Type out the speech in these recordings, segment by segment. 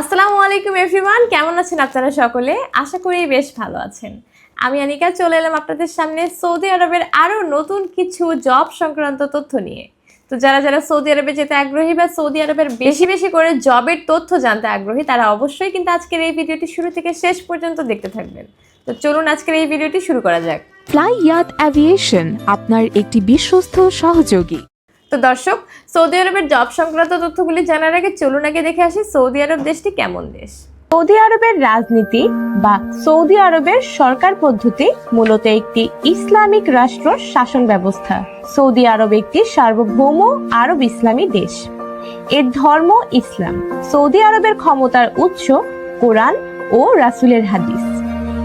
আসসালামু আলাইকুম এভরিওয়ান কেমন আছেন আপনারা সকলে? আশা করি বেশ ভালো আছেন। আমি আনিকা, চলে এলাম আপনাদের সামনে সৌদি আরবের আরও নতুন কিছু জব সংক্রান্ত তথ্য নিয়ে। তো যারা যারা সৌদি আরবে যেতে আগ্রহী বা সৌদি আরবের বেশি বেশি করে জবের তথ্য জানতে আগ্রহী, তারা অবশ্যই কিন্তু আজকের এই ভিডিওটি শুরু থেকে শেষ পর্যন্ত দেখতে থাকবেন। তো চলুন আজকের এই ভিডিওটি শুরু করা যাক। ফ্লাই ইয়াত অ্যাভিয়েশন, আপনার একটি বিশ্বস্ত সহযোগী। তো দর্শক, সৌদি আরবের জব সংক্রান্ত তথ্যগুলি জানার আগে চলুন আগে দেখে আসি সৌদি আরব দেশটি কেমন দেশ। সৌদি আরবের রাজনীতি বা সৌদি আরবের সরকার পদ্ধতি মূলত একটি ইসলামিক রাষ্ট্র শাসন ব্যবস্থা। সৌদি আরব একটি সার্বভৌম আরব ইসলামী দেশ। এর ধর্ম ইসলাম। সৌদি আরবের ক্ষমতার উৎস কোরআন ও রাসূলের হাদিস।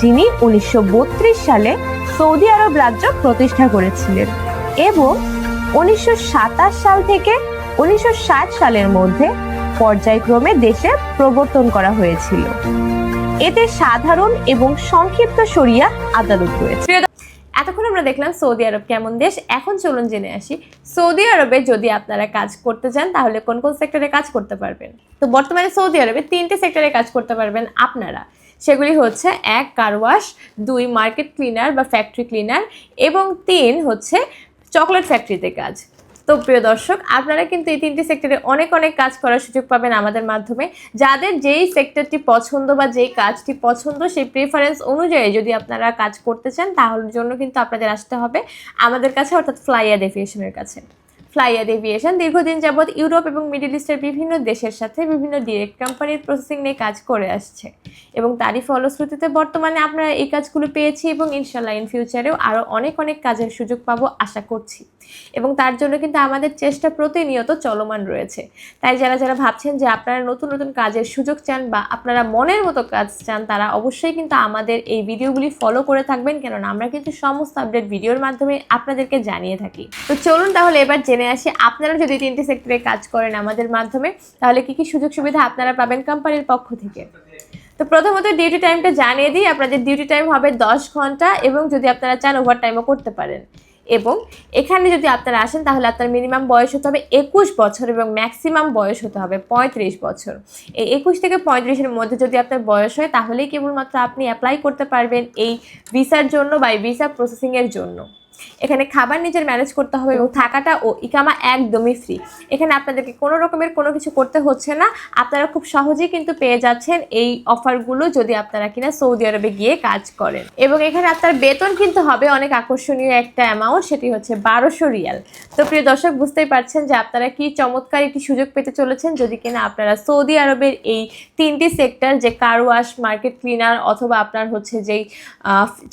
যিনি উনিশশো বত্রিশ সালে সৌদি আরব রাজ্য প্রতিষ্ঠা করেছিলেন এবং উনিশশো সাতাশ সাল থেকে উনিশশো ষাট সালের মধ্যে পর্যায়ক্রমে দেশে প্রবর্তন করা হয়েছিল। এতে সাধারণ এবং সংক্ষিপ্ত শরিয়া আদালত রয়েছে। এতক্ষণ আমরা দেখলাম সৌদি আরব কেমন দেশ। এখন চলুন জেনে আসি, সৌদি আরবে যদি আপনারা কাজ করতে চান, তাহলে কোন কোন সেক্টরে কাজ করতে পারবেন? তো বর্তমানে সৌদি আরবে তিনটে সেক্টরে কাজ করতে পারবেন আপনারা। সেগুলি হচ্ছে এক, কারওয়াশ, দুই, মার্কেট ক্লিনার বা ফ্যাক্টরি ক্লিনার এবং তিন হচ্ছে চকলেট ফ্যাক্টরিতে কাজ। তো প্রিয় দর্শক, আপনারা কিন্তু এই তিনটি সেক্টরে অনেক অনেক কাজ করার সুযোগ পাবেন আমাদের মাধ্যমে। যাদের যেই সেক্টরটি পছন্দ বা যেই কাজটি পছন্দ, সেই প্রেফারেন্স অনুযায়ী যদি আপনারা কাজ করতে চান তাহলে জন্য কিন্তু আপনাদের আসতে হবে। আমাদের কাছে অর্থাৎ ফ্লাইয়ার এভিয়েশনের কাছে। ফ্লাইয়ার এভিয়েশন, দীর্ঘদিন যাবৎ ইউরোপ এবং মিডল ইস্টের বিভিন্ন দেশের সাথে বিভিন্ন ডিরেক্ট কোম্পানির প্রসেসিং নিয়ে কাজ করে আসছে এবং তারই ফলশ্রুতিতে বর্তমানে আপনারা এই কাজগুলো পেয়েছি এবং ইনশাল্লাহ ইন ফিউচারেও আরও অনেক অনেক কাজের সুযোগ পাবো আশা করছি। এবং তার জন্য কিন্তু আমাদের চেষ্টা প্রতিনিয়ত চলমান রয়েছে। তাই যারা যারা ভাবছেন যে আপনারা নতুন নতুন কাজের সুযোগ চান বা আপনারা মনের মতো কাজ চান, তারা অবশ্যই কিন্তু আমাদের এই ভিডিওগুলি ফলো করে থাকবেন। কেননা আমরা কিন্তু সমস্ত আপডেট ভিডিওর মাধ্যমে আপনাদেরকে জানিয়ে থাকি। তো চলুন তাহলে এবার জেনে আসি। আপনারা যদি তিনটি সেক্টরে কাজ করেন আমাদের মাধ্যমে, তাহলে কি কি সুযোগ সুবিধা আপনারা পাবেন কোম্পানির পক্ষ থেকে? তো প্রথমত ডিউটি টাইমটা জানিয়ে দিই, আপনাদের ডিউটি টাইম হবে দশ ঘণ্টা এবং যদি আপনারা চান ওভার টাইমও করতে পারেন। এবং এখানে যদি আপনারা আসেন, তাহলে আপনার মিনিমাম বয়স হতে হবে একুশ বছর এবং ম্যাক্সিমাম বয়স হতে হবে পঁয়ত্রিশ বছর। এই একুশ থেকে পঁয়ত্রিশের মধ্যে যদি আপনার বয়স হয়, তাহলেই কেবলমাত্র আপনি অ্যাপ্লাই করতে পারবেন এই ভিসার জন্য বা এই ভিসা প্রসেসিংয়ের জন্য। এখানে খাবার নিজের ম্যানেজ করতে হবে এবং থাকাটা ও ইকামা একদমই ফ্রি এখানে আপনাদেরকে কোনো রকমের কোনো কিছু করতে হচ্ছে না। আপনারা খুব সহজেই কিন্তু পেয়ে যাচ্ছেন এই অফারগুলো যদি আপনারা কিনা সৌদি আরবে গিয়ে কাজ করেন। এবং এখানে আপনার বেতন কিন্তু হবে অনেক আকর্ষণীয় একটা অ্যামাউন্ট সেটি হচ্ছে বারোশো রিয়াল। তো প্রিয় দর্শক, বুঝতেই পারছেন যে আপনারা কি চমৎকার একটি সুযোগ পেতে চলেছেন যদি কিনা আপনারা সৌদি আরবের এই তিনটি সেক্টর যে কার ওয়াশ মার্কেট ক্লিনার অথবা আপনার হচ্ছে যেই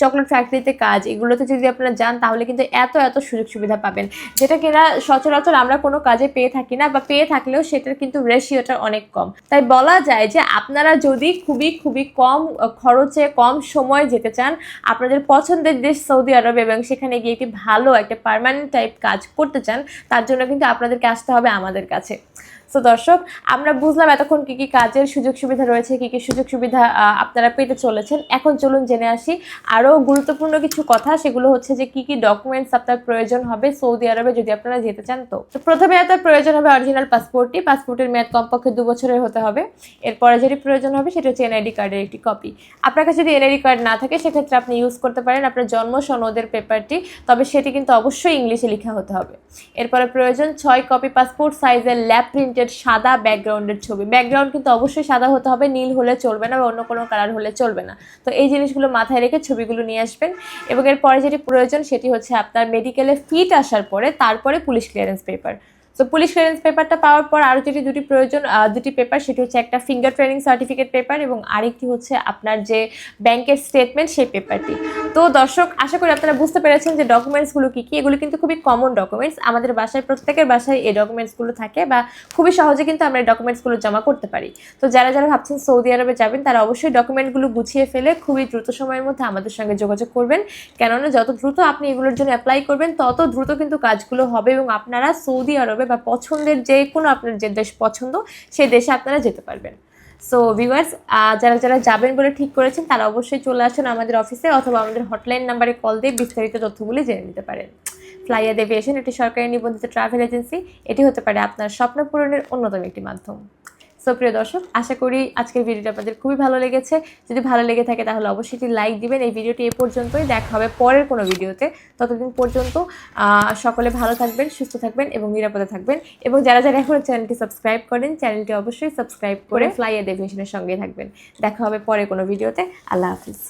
চকলেট ফ্যাক্টরিতে কাজ, এগুলোতে যদি আপনারা যান তাহলে কিন্তু এত এত সুযোগ সুবিধা পাবেন। যেটা কিনা সচরাচর আমরা কোনো কাজে পেয়ে থাকি না বা পেয়ে থাকলেও সেটার কিন্তু রেশিওটা অনেক কম। তাই বলা যায় যে আপনারা যদি খুবই খুবই কম খরচে কম সময় যেতে চান, আপনাদের পছন্দের দেশ সৌদি আরব এবং সেখানে গিয়ে একটি ভালো একটা পার্মানেন্ট টাইপ কাজ করতে চান, তার জন্য কিন্তু আপনাদেরকে আসতে হবে আমাদের কাছে। সো দর্শক, আমরা বুঝলাম এতক্ষণ কী কী কাজের সুযোগ সুবিধা রয়েছে, কী কী সুযোগ সুবিধা আপনারা পেতে চলেছেন। এখন চলুন জেনে আসি আরও গুরুত্বপূর্ণ কিছু কথা, সেগুলো হচ্ছে যে কী কী ডকুমেন্টস আপনার প্রয়োজন হবে সৌদি আরবে যদি আপনারা যেতে চান তো। প্রথমে আপনার প্রয়োজন হবে অরিজিনাল পাসপোর্টটি পাসপোর্টের মেয়াদ কমপক্ষে দু বছরের হতে হবে। এরপরে যেটি প্রয়োজন হবে সেটা হচ্ছে এনআইডি কার্ডের একটি কপি আপনার কাছে যদি এনআইডি কার্ড না থাকে, সেক্ষেত্রে আপনি ইউজ করতে পারেন আপনার জন্ম সনদের পেপারটি তবে সেটি কিন্তু অবশ্যই ইংলিশে লেখা হতে হবে। এরপরে প্রয়োজন ছয় কপি পাসপোর্ট সাইজের ল্যাব প্রিন্টের প্রিন্টেড সাদা ব্যাকগ্রাউন্ডের ছবি। ব্যাকগ্রাউন্ড কিন্তু অবশ্যই সাদা হতে হবে, নীল হলে চলবে না বা অন্য কোনো কালার হলে চলবে না। তো এই জিনিসগুলো মাথায় রেখে ছবিগুলো নিয়ে আসবেন। এবং এরপরে যেটি প্রয়োজন সেটি হচ্ছে আপনার মেডিকেলে ফিট আসার পরে তারপরে পুলিশ ক্লিয়ারেন্স পেপার তো পুলিশ ক্লিয়ারেন্স পেপারটা পাওয়ার পর আরও যেটি দুটি প্রয়োজন দুটি পেপার সেটি হচ্ছে একটা ফিঙ্গার ট্রেনিং সার্টিফিকেট পেপার এবং আরেকটি হচ্ছে আপনার যে ব্যাংকের স্টেটমেন্ট সেই পেপারটি তো দর্শক, আশা করি আপনারা বুঝতে পেরেছেন যে ডকুমেন্টসগুলো কী কী, এগুলো কিন্তু খুবই কমন ডকুমেন্টস আমাদের বাসায়, প্রত্যেকের বাসায় এই ডকুমেন্টসগুলো থাকে বা খুবই সহজে কিন্তু আমরা এই ডকুমেন্টসগুলো জমা করতে পারি। তো যারা যারা ভাবছেন সৌদি আরবে যাবেন, তারা অবশ্যই ডকুমেন্টগুলো গুছিয়ে ফেলে খুবই দ্রুত সময়ের মধ্যে আমাদের সঙ্গে যোগাযোগ করবেন। কেননা, যত দ্রুত আপনি এগুলোর জন্য অ্যাপ্লাই করবেন, তত দ্রুত কিন্তু কাজগুলো হবে এবং আপনারা সৌদি আরবে বা পছন্দের যে কোনো আপনার যে দেশ পছন্দ সেই দেশে আপনারা যেতে পারবেন। সো ভিউয়ার্স যারা যারা যাবেন বলে ঠিক করেছেন, তারা অবশ্যই চলে আসুন আমাদের অফিসে অথবা আমাদের হটলাইন নাম্বারে কল দিয়ে বিস্তারিত তথ্যগুলি জেনে নিতে পারেন। ফ্লাইয়ার এভিয়েশন একটি সরকারি নিবন্ধিত ট্রাভেল এজেন্সি এটি হতে পারে আপনার স্বপ্ন পূরণের অন্যতম একটি মাধ্যম। সো প্রিয় দর্শক আশা করি আজকের ভিডিওটা আপনাদের খুবই ভালো লেগেছে। যদি ভালো লেগে থাকে তাহলে অবশ্যই একটি লাইক দিবেন। এই ভিডিওটি এ পর্যন্তই। দেখা হবে পরের কোনো ভিডিওতে। ততদিন পর্যন্ত সকলে ভালো থাকবেন সুস্থ থাকবেন এবং নিরাপদে থাকবেন। এবং যারা যারা এখনও চ্যানেলটি সাবস্ক্রাইব করেন চ্যানেলটি অবশ্যই সাবস্ক্রাইব করে ফ্লাইয়া ডেফিনেশনের সঙ্গে থাকবেন। দেখা হবে পরে কোনো ভিডিওতে। আল্লাহ হাফিজ।